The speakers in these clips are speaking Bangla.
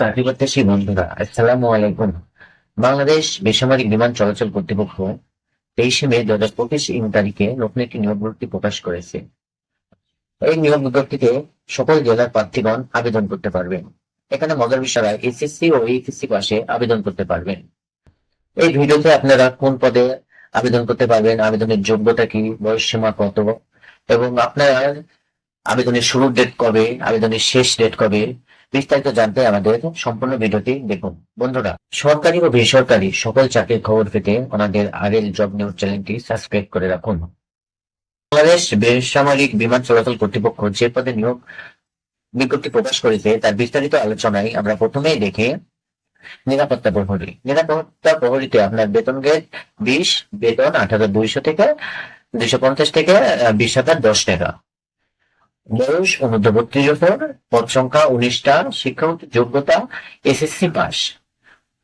চাকরি প্রত্যাশী বন্ধুরা, আসসালামু আলাইকুম। বাংলাদেশ বেসামরিক বিমান চলাচল কর্তৃপক্ষ তেইশে মে দু হাজার পঁচিশ ইং তারিখে নতুন একটি নিয়োগ বিজ্ঞপ্তি প্রকাশ করেছে। এই নিয়োগ বিজ্ঞপ্তিতে সকল জেলার প্রার্থীগণ আবেদন করতে পারবেন। এখানে মজার বিষয় এসএসসি ও এইচএসসি পাশে আবেদন করতে পারবেন। এই ভিডিওতে আপনারা কোন পদে আবেদন করতে পারবেন, আবেদনের যোগ্যতা কি, বয়স সীমা কত, এবং আপনার আবেদনের শুরুর ডেট কবে, আবেদনের শেষ ডেট কবে বিস্তারিত জানতে আমাদের সম্পূর্ণ ভিডিওটি দেখুন। বন্ধুরা, সরকারি ও বেসরকারি সকল চাকরির খবর পেতে আমাদের এল জব নিউজ চ্যানেলটি সাবস্ক্রাইব করে রাখুন। বাংলাদেশ বেসামরিক বিমান চলাচল কর্তৃপক্ষ যে পদে নিয়োগ বিজ্ঞপ্তি প্রকাশ করেছে, তার বিস্তারিত আলোচনায় আমরা প্রথমেই দেখে নিরাপত্তা প্রহরী। নিরাপত্তা প্রহরীতে আপনার বেতন গেট বিশ, বেতন আট হাজার দুইশো থেকে, দুইশো পঞ্চাশ থেকে বিশ হাজার দশ টাকা। বয়স অনূর্ধ্ব সংখ্যা উনিশটা, শিক্ষাগত যোগ্যতা এসএসসি পাস।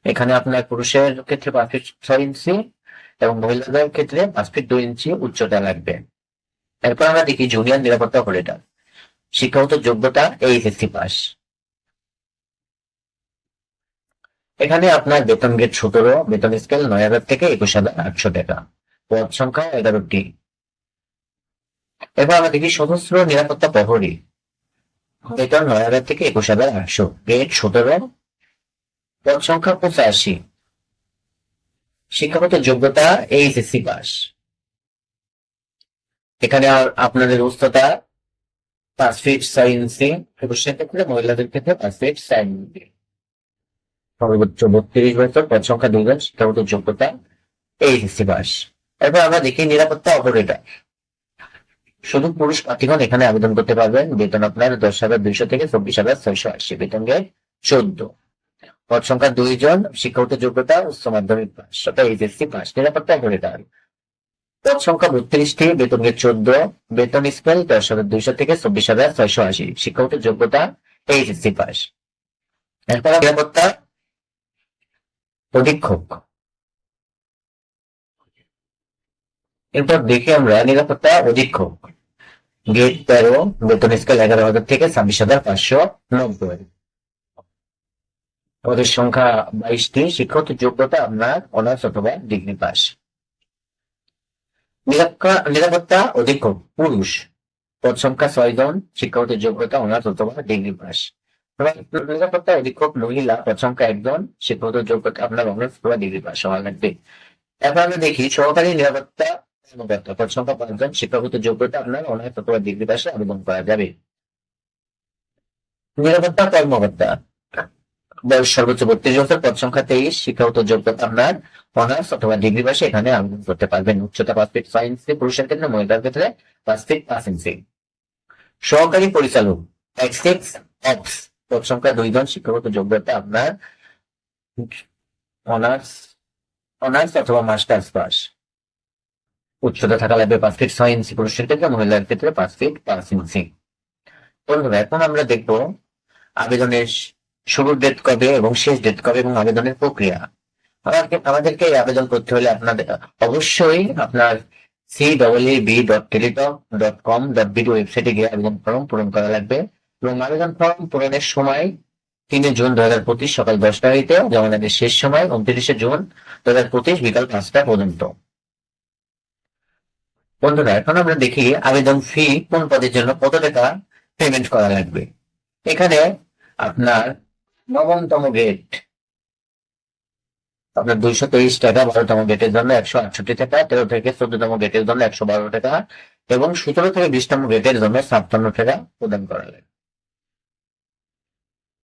এখানে আপনার পুরুষের ক্ষেত্রে পাঁচ ফিট ছয় ইঞ্চি এবং মহিলাদের ক্ষেত্রে পাঁচ ফিট দুই ইঞ্চি উচ্চতা লাগবে। এরপর আমরা দেখি জুনিয়র নিরাপত্তা অপারেটর শিক্ষাগত যোগ্যতা এইচএসসি পাস। এখানে আপনার বেতন গেট সতেরো, বেতন স্কেল নয় হাজার থেকে একুশ হাজার আটশো টাকা। পদ সংখ্যা এগারোটি। এবার আমরা দেখি সশস্ত্র নিরাপত্তা প্রহরী। বেতন নয় হাজার থেকে একুশ হাজার আটশো। গ্রেড সতেরো পদ সংখ্যা পঁচাশি। শিক্ষাগত যোগ্যতা এইচএসসি পাস। এখানে আর আপনাদের উচ্চতা পাঁচ ফিট ছয় ইঞ্চি। পুরুষের ক্ষেত্রে মহিলাদের ক্ষেত্রে পাঁচ ফিট ইঞ্চি। সর্বোচ্চ বত্রিশ বছর পদ সংখ্যা দুইজন শিক্ষাগত যোগ্যতা এইচএসসি পাস। এরপর আমরা দেখি নিরাপত্তা অপারেটর। শুধু পুরুষ প্রার্থীগণ এখানে আবেদন করতে পারবেন। বেতন আপনার দশ হাজার দুইশো থেকে চব্বিশ হাজার ছয়শো আশি। বেতন গেট চোদ্দ। পদ সংখ্যা দুইজন। শিক্ষাগত যোগ্যতা, উচ্চ মাধ্যমিক পাস অর্থাৎ এইচএসসি পাস নিরাপত্তা অপারেটর পদ সংখ্যা বত্রিশটি। বেতন গেট চোদ্দ। বেতন স্কেল দশ হাজার দুইশো থেকে চব্বিশ হাজার ছয়শো আশি। শিক্ষাগত যোগ্যতা, এইচএসসি পাস এরপর নিরাপত্তা অধীক্ষক। এরপর দেখি আমরা নিরাপত্তা অধীক্ষক। গেট তেরো বেতন স্কেল এগারো হাজার থেকে ছাব্বিশ হাজার পাঁচশো নব্বই। পদের সংখ্যা বাইশটি শিক্ষক যোগ্যতা আপনার অনার্স অথবা ডিগ্রি পাস। নিরাপত্তা- অধীক্ষক, পুরুষ। পদ সংখ্যা ছয় জন শিক্ষাগত যোগ্যতা অনার্স অথবা ডিগ্রি পাস। নিরাপত্তা অধীক্ষক মহিলা, পদ সংখ্যা একজন শিক্ষাগত যোগ্যতা আপনার অনার্স অথবা ডিগ্রি পাস হওয়া লাগবে। এবার আমরা দেখি সহকারী নিরাপত্তা যোগ্যতা অনার্স অথবা ডিগ্রি পাশে যাবে। নিরাপত্তা কর্মকর্তা। তেইশ। শিক্ষাগত যোগ্যতা অনার্স পাশে এখানে আবেদন করতে পারবেন। উচ্চতা পাঁচ ফিট ছয় পুরুষের ক্ষেত্রে মহিলার ক্ষেত্রে পাঁচ ফিট সহকারী পরিচালক। এক্সিক্স অপস পদ সংখ্যা দুইজন, শিক্ষাগত যোগ্যতা আপনার অনার্স অনার্স অথবা মাস্টার্স পাস। উচ্চতা থাকা লাগবে পাঁচ ফিট ছয় ইঞ্চি পুরুষের ক্ষেত্রে, মহিলার ক্ষেত্রে পাঁচ ফিট পাঁচ ইঞ্চি বন্ধুরা, এখন আমরা দেখব আবেদনের শুরুর ডেট কবে এবং শেষ ডেট কবে এবং আবেদনের প্রক্রিয়া। আমাদেরকে আবেদন করতে হলে আপনাদের, অবশ্যই আপনার C double B dot Teletalk dot com dot BD ওয়েবসাইটে গিয়ে আবেদন ফর্ম পূরণ করা লাগবে এবং আবেদন ফর্ম পূরণের সময় তিনে জুন দু হাজার পঁচিশ সকাল দশটা হইতে যেমন শেষ সময়, উনত্রিশে জুন দু হাজার পঁচিশ বিকাল পাঁচটা পর্যন্ত। বন্ধুরা, এখন আমরা দেখি আবেদন ফি কোন পদের জন্য, কত টাকা পেমেন্ট করা লাগবে। এখানে আপনার নবমতম গেট আপনার দুইশো তেইশ টাকা, বারোতম গেটের জন্য একশো আটষট্টি টাকা, তেরো থেকে চোদ্দতম গেটের জন্য একশো বারো টাকা, এবং সতেরো থেকে বিশতম গেটের জন্য ছাপ্পান্ন টাকা প্রদান করা লাগবে।